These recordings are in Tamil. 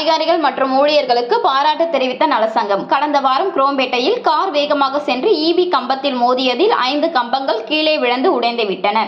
அதிகாரிகள் மற்றும் ஊழியர்களுக்கு பாராட்டு தெரிவித்த நலசங்கம் கடந்த வாரம் குரோம்பேட்டையில் கார் வேகமாக சென்று ஈபி கம்பத்தில் மோதியதில் ஐந்து கம்பங்கள் கீழே விழுந்து உடைந்து விட்டன.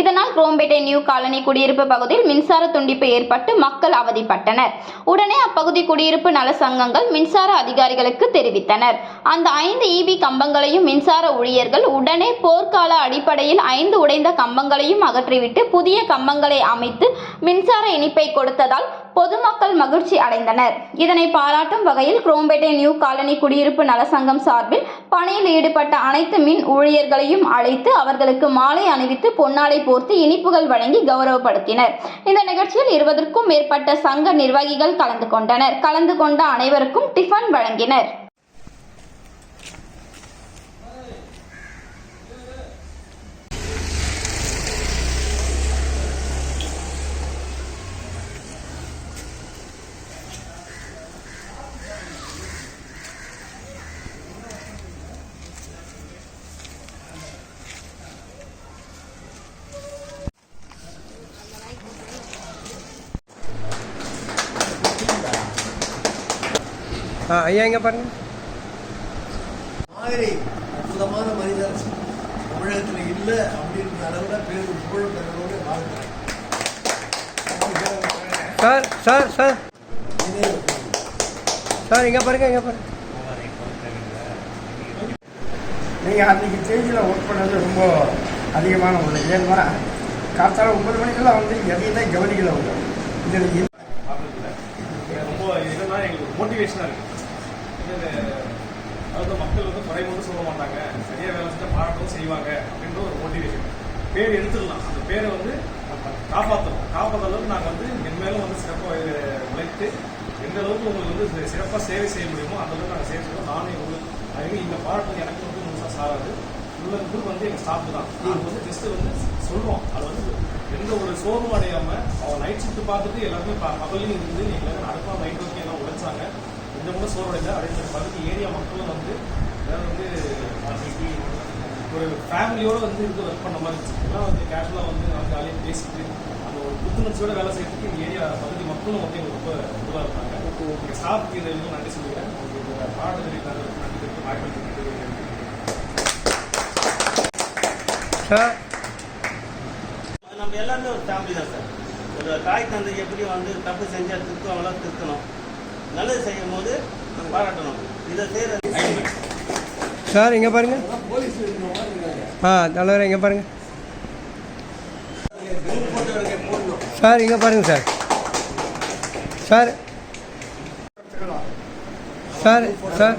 இதனால் குரோம்பேட்டை நியூ காலனி குடியிருப்பு பகுதியில் மின்சார துண்டிப்பு ஏற்பட்டு மக்கள் அவதிப்பட்டனர். உடனே அப்பகுதி குடியிருப்பு நல சங்கங்கள் மின்சார அதிகாரிகளுக்கு தெரிவித்தனர். அந்த ஐந்து ஈபி கம்பங்களையும் மின்சார ஊழியர்கள் உடனே போர்க்கால அடிப்படையில் ஐந்து உடைந்த கம்பங்களையும் அகற்றிவிட்டு புதிய கம்பங்களை அமைத்து மின்சார இணைப்பை கொடுத்ததால் பொதுமக்கள் மகிழ்ச்சி அடைந்தனர். இதனை பாராட்டும் வகையில் குரோம்பேட்டை நியூ காலனி குடியிருப்பு நலசங்கம் சார்பில் பணியில் ஈடுபட்ட அனைத்து மின் ஊழியர்களையும் அழைத்து அவர்களுக்கு மாலை அணிவித்து பொன்னாடை போர்த்து இனிப்புகள் வழங்கி கௌரவப்படுத்தினர். இந்த நிகழ்ச்சியில் இருபதற்கும் மேற்பட்ட சங்க நிர்வாகிகள் கலந்து கொண்டனர். கலந்து கொண்ட அனைவருக்கும் டிஃபன் வழங்கினர். ஆ ஐயா இங்கே பாருங்க. மாதிரி அற்புதமான மனிதர் தமிழகத்தில் இல்லை அப்படின்ற அளவில் பேர் புகழ் பெறவோடு வாழ்க்கிறேன் சார் சார் சார். சார் இங்கே பாருங்க இங்கே பாருங்க. நீங்கள் அன்றைக்கி ஸ்டேஜில் ஒர்க் பண்ணது ரொம்ப அதிகமான ஒன்று ஏன்னா காத்தால ஒன்பது மணிக்கெல்லாம் வந்து எதையுமே கவனிக்கல அவங்க. இதில் ரொம்ப இதெல்லாம் எங்களுக்கு மோட்டிவேஷனாக இருக்கு. இது அதாவது மக்கள் வந்து குறை மட்டும் சொல்ல மாட்டாங்க. சரியா வேலை செஞ்சா பாராட்டவும் செய்வாங்க அப்படின்ற ஒரு மோட்டிவேஷன் பேர் எடுத்துடலாம் அந்த பேரை வந்து நம்ம காப்பாற்றணும் காப்பாற்ற அளவுக்கு நாங்கள் வந்து மென்மேலும் வந்து சிறப்பாக உழைத்து எந்த அளவுக்கு உங்களுக்கு வந்து சிறப்பாக சேவை செய்ய முடியுமோ அந்த அளவுக்கு நாங்கள் சேவை நானே உங்களுக்கு அதுவே இந்த பாராட்டு எனக்கு வந்து முழுசாக சாராது. உள்ள குரூப் வந்து எங்கள் ஸ்டாஃப் தான். நாங்கள் வந்து ஜஸ்ட்டு வந்து சொல்லுவோம் அது வந்து எந்த ஒரு சோர்வும் அடையாமல் அவன் நைட் ஷிஃப்ட் பார்த்துட்டு எல்லாருமே பகலையும் இருந்து நீங்கள் அடுப்பாக நைட் ஒர்க் இந்த கூட சோர்வடைஞ்சா அதே பகுதி ஏரியா மக்களும் வந்து அதாவது வந்து ஒரு ஃபேமிலியோட வந்து இருந்து ஒர்க் பண்ண மாதிரி இருந்துச்சு. எல்லாம் வந்து கேஷுவலாக வந்து நல்லா ஜாலியாக பேசிட்டு அந்த ஒரு புத்துணர்ச்சியோட வேலை செய்யறதுக்கு இந்த ஏரியா பகுதி மக்களும் வந்து எங்களுக்கு ரொம்ப இதுவாக இருந்தாங்க. எங்கள் ஸ்டாஃப்க்கு இதை வந்து நன்றி சொல்லிக்கிறேன். உங்களுக்கு இந்த தெரிவித்தாங்க நன்றி தெரிவித்து வாய்ப்பு சார். நம்ம எல்லாருமே ஒரு ஃபேமிலி தான் சார். ஒரு தாய் தந்தை எப்படி வந்து தப்பு செஞ்சால் திருத்துவாங்களோ திருத்தணும். நல்லது செய்யும் போது பாராட்டணும். இதை செய்கிற சார் இங்கே பாருங்க. ஆ தலைவர் இங்கே பாருங்க. சார் இங்கே பாருங்க sir. Sir. Sir sir.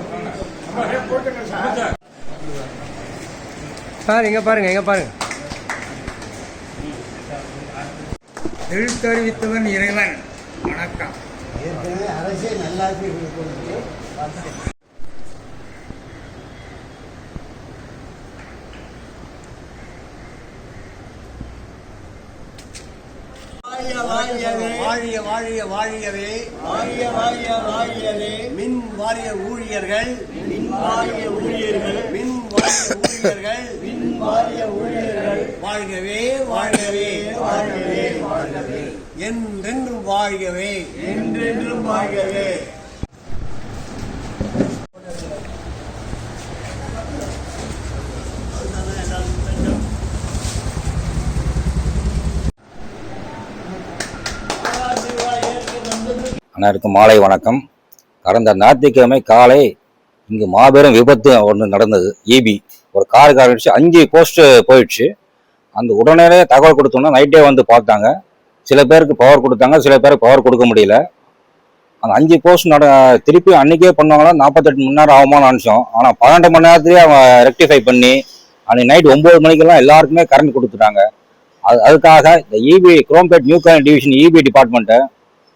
Sir இங்கே பாருங்க இங்கே பாருங்க. எழுத்தறிவித்தவன் இறைவன். வணக்கம். ஏற்கனவே அரசே நல்லாட்சி கொடுத்து வாழிய வாழிய வாழியவே. வாழிய வாழிய வாழியவே. மின் வாரிய ஊழியர்கள். மின் வாரிய ஊழியர்கள். மின் வாரிய ஊழியர்கள். மின் வாரிய ஊழியர்கள். வாழ்கவே வாழ்கவே வாழ்கவே வாழ்கவே என்றென்றும் வாழ்கவே. என்றென்றும் வாழ்கவே. அனைவருக்கும் மாலை வணக்கம். கடந்த ஞாயிற்றுக்கிழமை காலை இங்கு மாபெரும் விபத்து ஒன்று நடந்தது. ஈபி ஒரு கார் காரிடுச்சு அஞ்சு போஸ்ட் போயிடுச்சு. அந்த உடனே தகவல் கொடுத்தோன்னா நைட்டே வந்து பார்த்தாங்க. சில பேருக்கு பவர் கொடுத்தாங்க சில பேருக்கு பவர் கொடுக்க முடியல. அந்த அஞ்சு போஸ்ட் நட திருப்பி அன்றைக்கே பண்ணுவாங்களா? நாற்பத்தெட்டு மணி நேரம் ஆகுமான்னு நினச்சோம். ஆனால் பன்னெண்டு மணி நேரத்துலேயே அவங்க ரெக்டிஃபை பண்ணி அன்றைக்கி நைட் ஒம்பது மணிக்கெல்லாம் எல்லாருக்குமே கரண்ட் கொடுத்துட்டாங்க. அது அதுக்காக இந்த EB Chromepet new current division EB டிபார்ட்மெண்ட்டை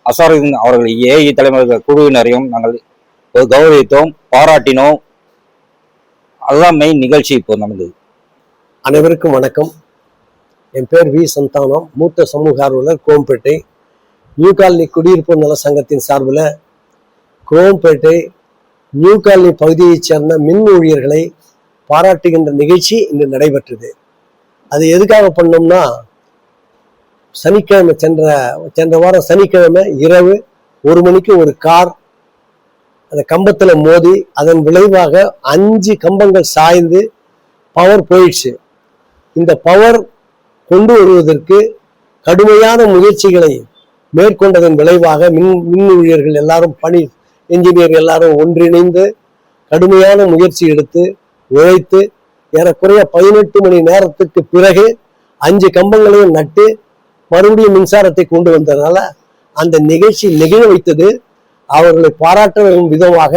அசாருதீன் அவர்கள் ஏஇ தலைமை குழுவினரையும் நாங்கள் ஒரு கௌரவித்தோம் பாராட்டினோம். அதுதான் மெயின் நிகழ்ச்சி இப்போ நடந்தது. அனைவருக்கும் வணக்கம். என் பேர் வி. சந்தானம். மூத்த சமூக ஆர்வலர் கோம்பேட்டை. நியூ காலனி குடியிருப்பு நல சங்கத்தின் சார்பில் கோம்பேட்டை நியூ காலனி பகுதியைச் சேர்ந்த மின் ஊழியர்களை பாராட்டுகின்ற நிகழ்ச்சி இன்று நடைபெற்றது. அது எதுக்காக பண்ணோம்னா சனிக்கிழமை சென்ற சென்ற வாரம் சனிக்கிழமை இரவு ஒரு மணிக்கு ஒரு கார் அந்த கம்பத்தில் மோதி அதன் விளைவாக அஞ்சு கம்பங்கள் சாய்ந்து பவர் போயிடுச்சு. இந்த பவர் கொண்டு வருவதற்கு கடுமையான முயற்சிகளை மேற்கொண்டதன் விளைவாக மின் மின் ஊழியர்கள் எல்லாரும் பணி என்ஜினியர் எல்லாரும் ஒன்றிணைந்து கடுமையான முயற்சி எடுத்து உழைத்து ஏறக்குறைய பதினெட்டு மணி நேரத்துக்கு பிறகு அஞ்சு கம்பங்களையும் நட்டு மறுபடியும் மின்சாரத்தை கொண்டு வந்ததுனால அந்த நிகழ்ச்சி நிகழ வைத்தது. அவர்களை பாராட்டும் விதமாக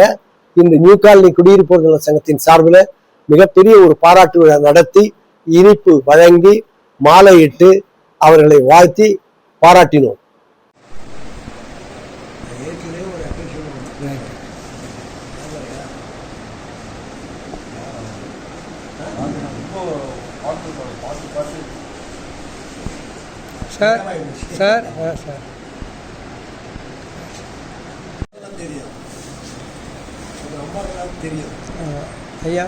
இந்த நியூ காலனி குடியிருப்போர் சங்கத்தின் சார்பில் மிகப்பெரிய ஒரு பாராட்டு விழா நடத்தி இனிப்பு வழங்கி மாலையிட்டு அவர்களை வாழ்த்தி பாராட்டினோம். Sir sir sir. தெரியும் தெரியும் ஐயா.